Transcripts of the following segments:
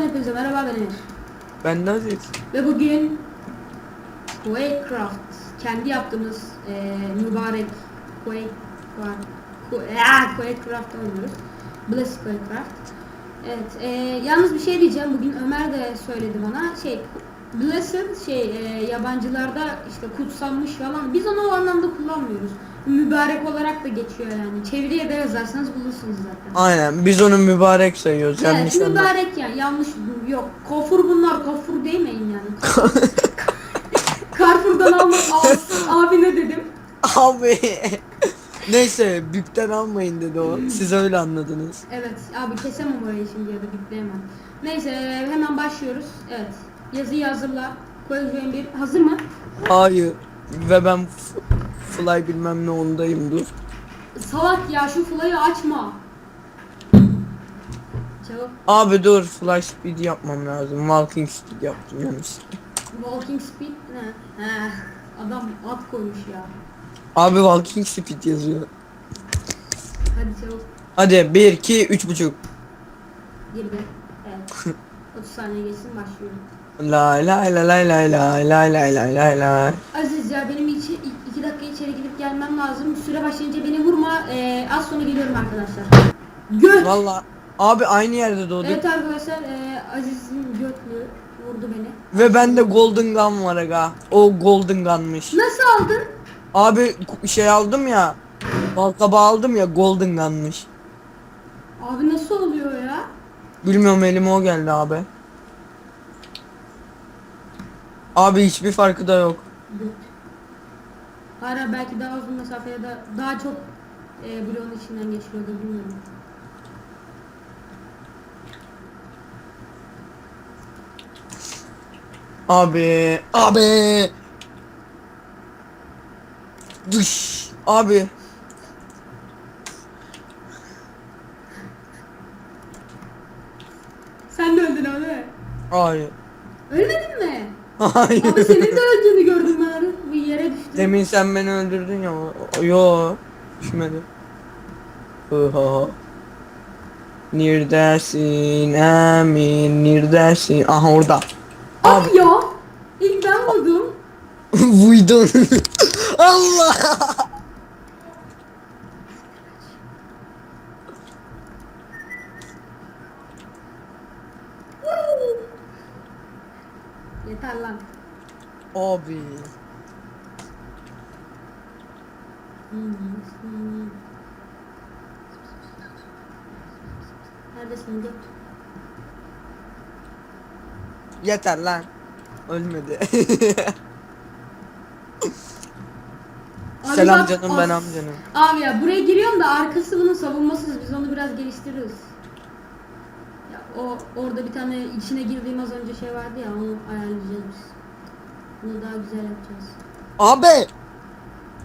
Podcast'ten hepinize merhaba ben Emir. Ben de Aziz. Ve bugün Quakecraft kendi yaptığımız eee mübarek Quake Quake ya Quakecraft oynuyoruz. Bless Quakecraft. Evet, eee, yalnız bir şey diyeceğim. Bugün Ömer de söyledi bana. Şey, Blessed şey eee, yabancılarda işte kutsanmış falan. Biz onu o anlamda kullanmıyoruz. Mübarek olarak da geçiyor yani. Çeviriye de yazarsanız bulursunuz zaten. Aynen biz onu mübarek sayıyoruz. Evet, Yanlış mübarek yani yanlış yok. Kofur bunlar kofur değmeyin yani. Carrefour'dan almak abi ne dedim? Abi. Neyse bükten almayın dedi o. Siz öyle anladınız. Evet abi kesemem orayı şimdi ya da bipleyemem. Neyse hemen başlıyoruz. Evet yazıyı hazırla. Koyacağım bir hazır mı? Hayır. Ve ben fly bilmem ne ondayım dur. Salak ya şu fly'ı açma. Çabuk. Abi dur fly speed yapmam lazım. Walking speed yaptım yanlışlıkla. Walking speed ne? He, adam at koymuş ya. Abi walking speed yazıyor. Hadi çabuk Hadi 1 2 3 buçuk. girdi. Evet. 30 saniye geçsin başlıyorum. La la la la la la la la la la la. Aziz ya benim içi, iki dakika içeri gidip gelmem lazım. Süre başlayınca beni vurma. Ee, az sonra geliyorum arkadaşlar. Göt! Valla abi aynı yerde doğduk. Evet arkadaşlar ee, Aziz'in götlü vurdu beni. Ve bende golden gun var aga. O golden gun'mış. Nasıl aldın? Abi şey aldım ya. Balkaba aldım ya golden gun'mış. Abi nasıl oluyor ya? Bilmiyorum elime o geldi abi. Abi hiçbir farkı da yok. Göt. Hala belki daha uzun mesafe ya da daha çok ee, bloğun içinden geçiyordur bilmiyorum. Abi, abi. Dış. Abi. Sen de öldün abi. Hayır. Ölmedin mi? Hayır. Abi senin de öldüğünü gördüm ben. Bu yere düştü. Demin sen beni öldürdün ya. Yo. Düşmedi. Oha. Neredesin Emin? Neredesin? Aha orada. Abi ya. İlk ben vurdum. Vuydun. Allah. Yeter lan. Abi. Neredesin göt? Yeter lan. Ölmedi. Abi Selam bak, canım ben amcanım. Abi ya buraya giriyorum da arkası bunun savunmasız. Biz onu biraz geliştiririz. O orada bir tane içine girdiğim az önce şey vardı ya onu ayarlayacağız biz. Bunu daha güzel yapacağız. Abi.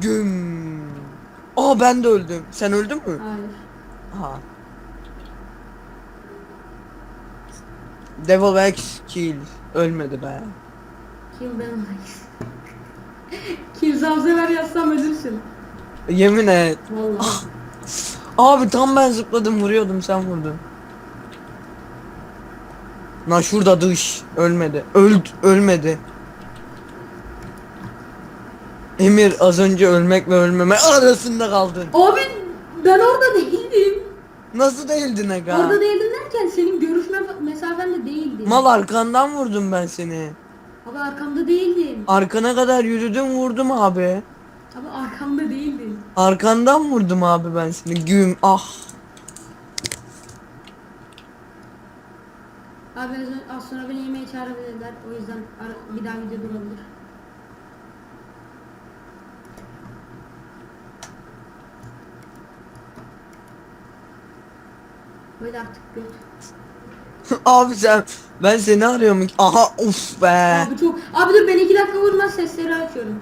Güm. Aa ben de öldüm. Sen öldün mü? Hayır. Ha. Devil X kill. Ölmedi be. Kill them Kill Zavzever yazsam ölürsün. Yemin et. Vallahi. Abi tam ben zıpladım vuruyordum sen vurdun. Na şurada dış. Ölmedi. Öld ölmedi. Emir az önce ölmek ve ölmeme arasında kaldın. Abi ben orada değildim. Nasıl değildin aga? Orada değildim derken senin görüşme mesafende değildim. Mal arkandan vurdum ben seni. Abi arkamda değildin. Arkana kadar yürüdüm vurdum abi. Abi arkamda değildin. Arkandan vurdum abi ben seni. Güm ah. Abi az- sonra beni yemeğe çağırabilirler. O yüzden bir daha video durabilir. Böyle artık göt. abi sen ben seni arıyorum. Aha uf be. Abi çok... Abi dur ben iki dakika vurmaz sesleri açıyorum.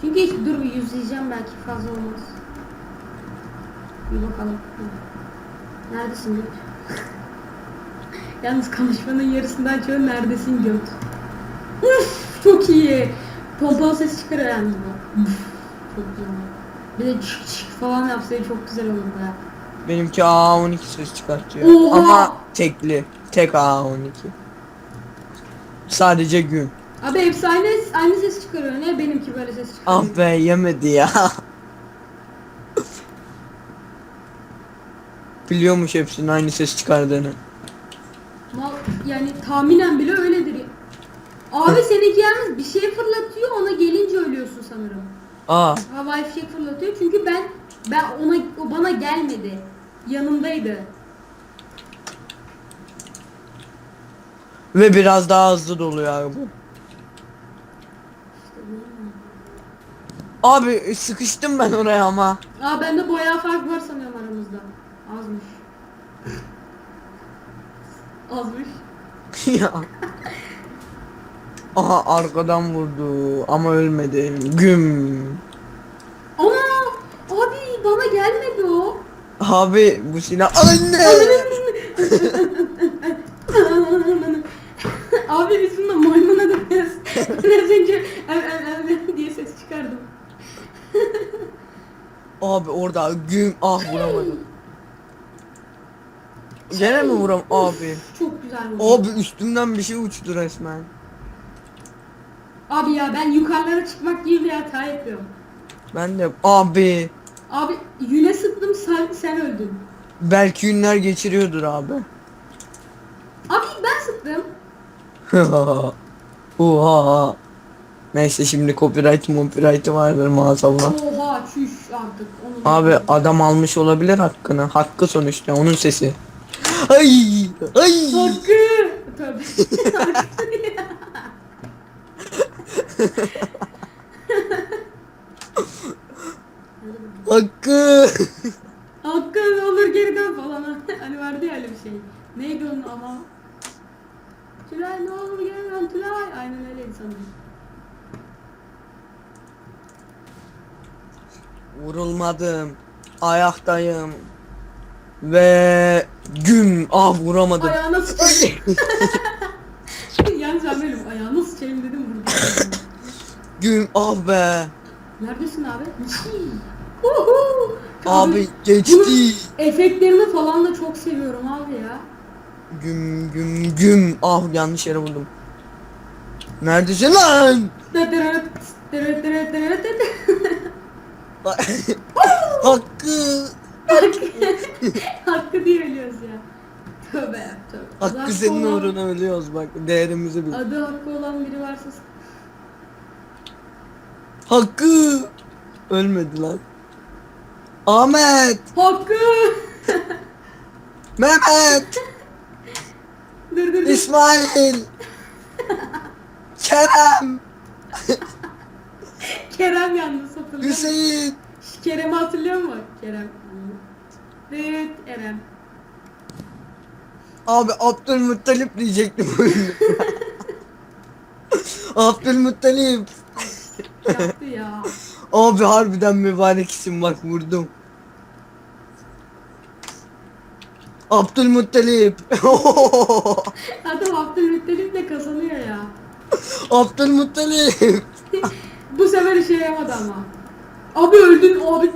Çünkü hiç dur bir yüzleyeceğim belki fazla olmaz. Bir bakalım. Neredesin göt? Yalnız konuşmanın yarısında açıyorum neredesin göt? Uf çok iyi. Pompalı ses çıkarıyor yalnız bu. Uf, çok güzel. Bir de çık çık falan yapsaydı çok güzel olurdu ya. Benimki A12 ses çıkartıyor. Oha! Ama tekli. Tek A12. Sadece gün. Abi hepsi aynı, aynı ses çıkarıyor. Ne benimki böyle ses çıkarıyor. Ah be yemedi ya. Biliyormuş hepsinin aynı ses çıkardığını. Yani tahminen bile öyledir. Abi seninki yalnız bir şey fırlatıyor ona gelince ölüyorsun sanırım. Aa Havai fişek fırlatıyor çünkü ben ben ona o bana gelmedi. Yanımdaydı. ve biraz daha hızlı doluyor abi bu. Abi sıkıştım ben oraya ama. Aa bende boya fark var aramızda. Azmış. Azmış. ya. Aha arkadan vurdu ama ölmedi. Güm. Ana! Abi bana gelmedi o. Abi bu silah anne. Abi biz bunda maymuna dönüyoruz. Biraz önce ev ev ev diye ses çıkardım. Abi orada güm ah vuramadım. Gene mi vuram abi? Çok güzel bu. Abi üstümden bir şey uçtu resmen. Abi ya ben yukarılara çıkmak gibi bir hata yapıyorum. Ben de abi Abi yüne sıktım sen, sen öldün. belki günler geçiriyordur abi. Abi ben sıktım. Oha. Neyse şimdi copyright copyright vardır maazallah. Oha çüş artık. Onu Abi adam almış olabilir hakkını. Hakkı sonuçta onun sesi. Ay ay. Hakkı. Tabii. Hakkı. Hakkı olur geri dön falan. hani vardı ya öyle bir şey. Neydi onun ama? Tülay ne olur geri dön Tülay. Aynen öyleydi sanırım. Vurulmadım. Ayaktayım. Ve güm ah vuramadım. Ayağına sıçayım. Yalnız ben böyleyim. Ayağına sıçayım dedim vurdum. Güm ah be. Neredesin abi? Uhu. Abi geçti. efektlerini falan da çok seviyorum abi ya. Güm güm güm. Ah yanlış yere vurdum. Neredesin lan? Hakkı. Hakkı diye ölüyoruz ya. Tövbe ya tövbe. Adı Hakkı senin olan- uğruna ölüyoruz bak. Değerimizi bil. Adı hakkı olan biri varsa Hakkı. Ölmedi lan. Ahmet. Hakkı! Mehmet. dur dur dur. İsmail. Kerem. Kerem yalnız hatırlıyor musun? Hüseyin. Kerem'i hatırlıyor musun? Kerem. Evet Eren. Abi Abdülmuttalip diyecektim. Abdülmuttalip. Yaptı ya. Abi harbiden mübarek isim bak vurdum. Abdülmuttalip. Adam Abdülmuttalip'le kazanıyor ya. Abdülmuttalip. Bu sefer işe yaramadı ama. Abi öldün abi.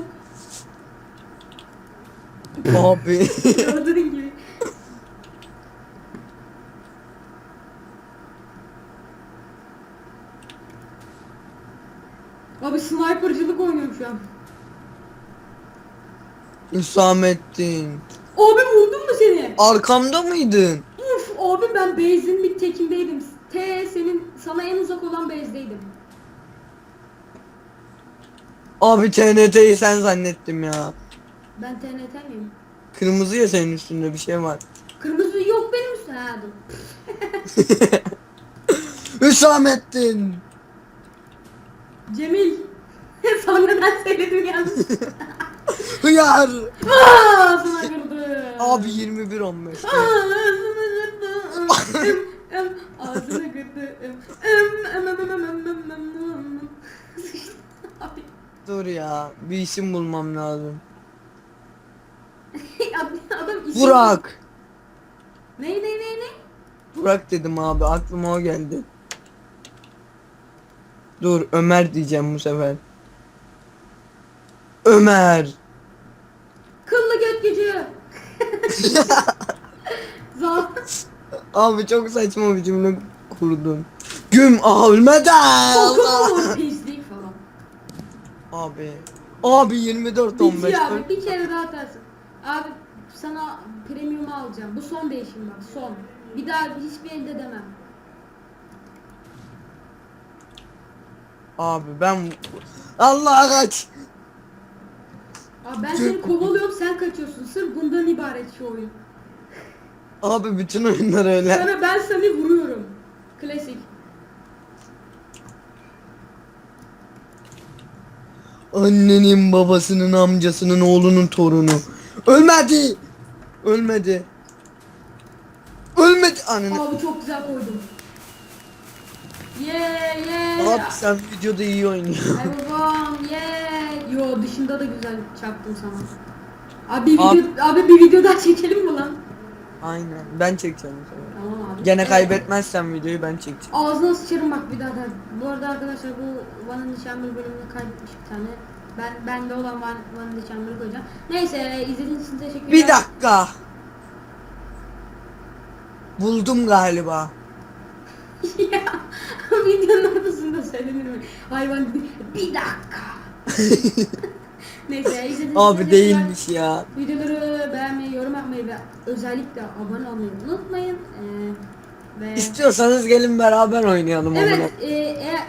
Abi. Gördüğün gibi. Abi snipercılık oynuyorum şu an. Hüsamettin. Abi vurdum mu seni? Arkamda mıydın? Uf abi ben base'in bir tekindeydim. T senin sana en uzak olan base'deydim. Abi TNT'yi sen zannettim ya. Ben TNT miyim? Kırmızı ya senin üstünde bir şey var. Kırmızı yok benim üstüne ha dur. Hüsamettin. Cemil. Sonradan söyledim yalnız. Hıyar. Aaa sana kırdı. Abi 21 15. Ağzını kırdı. Em, em, Ağzını kırdı. Em, em, em, em, em, em, em, em, em. Sıçtı. Abi. Dur ya bir isim bulmam lazım. Adam- işi- Burak. Ne ne ne ne? Burak dedim abi aklıma o geldi. Dur Ömer diyeceğim bu sefer. Ömer. Kıllı göt gücü. Abi çok saçma bir cümle kurdun. Güm. Allah. Pislik falan. Abi. Abi 24 15. Bitiyor abi bir kere daha atarsın. Abi sana premium alacağım. Bu son değişim bak son. Bir daha hiçbir elde demem. Abi ben Allah kaç. Abi ben seni kovalıyorum sen kaçıyorsun. Sırf bundan ibaret şu oyun. Abi bütün oyunlar öyle. Sana ben seni vuruyorum. Klasik. Annenin babasının amcasının oğlunun torunu. Ölmedi. Ölmedi. Ölmedi anne. Abi çok güzel koydum. Yeah yeah. Abi sen videoda iyi oynuyorsun. Ay babam yeah. Yo dışında da güzel çarptım sana. Abi, bir Abi- video, abi bir video daha çekelim mi lan? Aynen. Ben çekeceğim. Tamam abi. Gene Evet. kaybetmezsem videoyu ben çekeceğim. Ağzına sıçarım bak bir daha da. Bu arada arkadaşlar bu Van'ın Chamber bölümünü kaybetmiş bir tane. Ben bende olan Van, Van'ın Chamber'ı koyacağım. Neyse izlediğiniz için teşekkürler. Bir dakika. Buldum galiba. ya videonun ortasında söylenir mi? Hayvan bir dakika. Neyse izlediğiniz Abi değilmiş ya. Videoları beğenmeyi, yorum yapmayı ve özellikle abone olmayı unutmayın. Ee, ve İstiyorsanız gelin beraber oynayalım evet e, eğer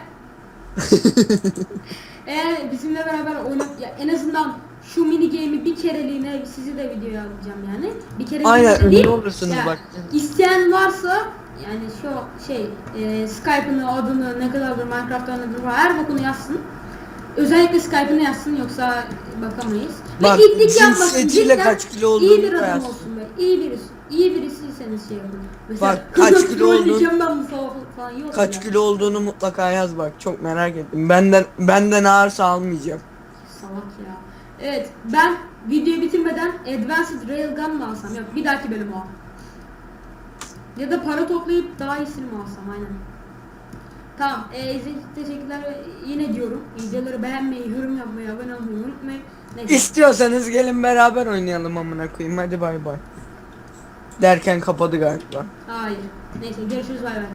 eğer bizimle beraber oynat ya en azından şu mini game'i bir kereliğine sizi de videoya alacağım yani. Bir kere Aynen, ünlü olursunuz bak. İsteyen varsa yani şu şey e, Skype'ını, adını, ne kadardır Minecraft oynadığı falan her bokunu yazsın. Özellikle Skype'ını yazsın yoksa bakamayız. Bak, Ve itlik yapmasın. cinsiyetiyle Cidden kaç kilo olduğunu iyi bir adam koyarsın. olsun be. İyi birisi. İyi birisiyseniz şey yapın. Bak, kaç kilo olduğunu- "Trolleyeceğim ben bu falan, falan yok Kaç ya. kilo olduğunu mutlaka yaz bak. Çok merak ettim. Benden benden ağırsa almayacağım. Salak ya. Evet ben videoyu bitirmeden Advanced Railgun mı alsam? Yok bir dahaki bölüm o. Ya da para toplayıp daha iyisini mi alsam aynen. Tamam. E, izlediğiniz için teşekkürler. Yine diyorum. Videoları beğenmeyi, yorum yapmayı, abone olmayı unutmayın. Neyse. İstiyorsanız gelin beraber oynayalım amına koyayım. Hadi bay bay. Derken kapadı galiba. Hayır. Neyse görüşürüz bay bay.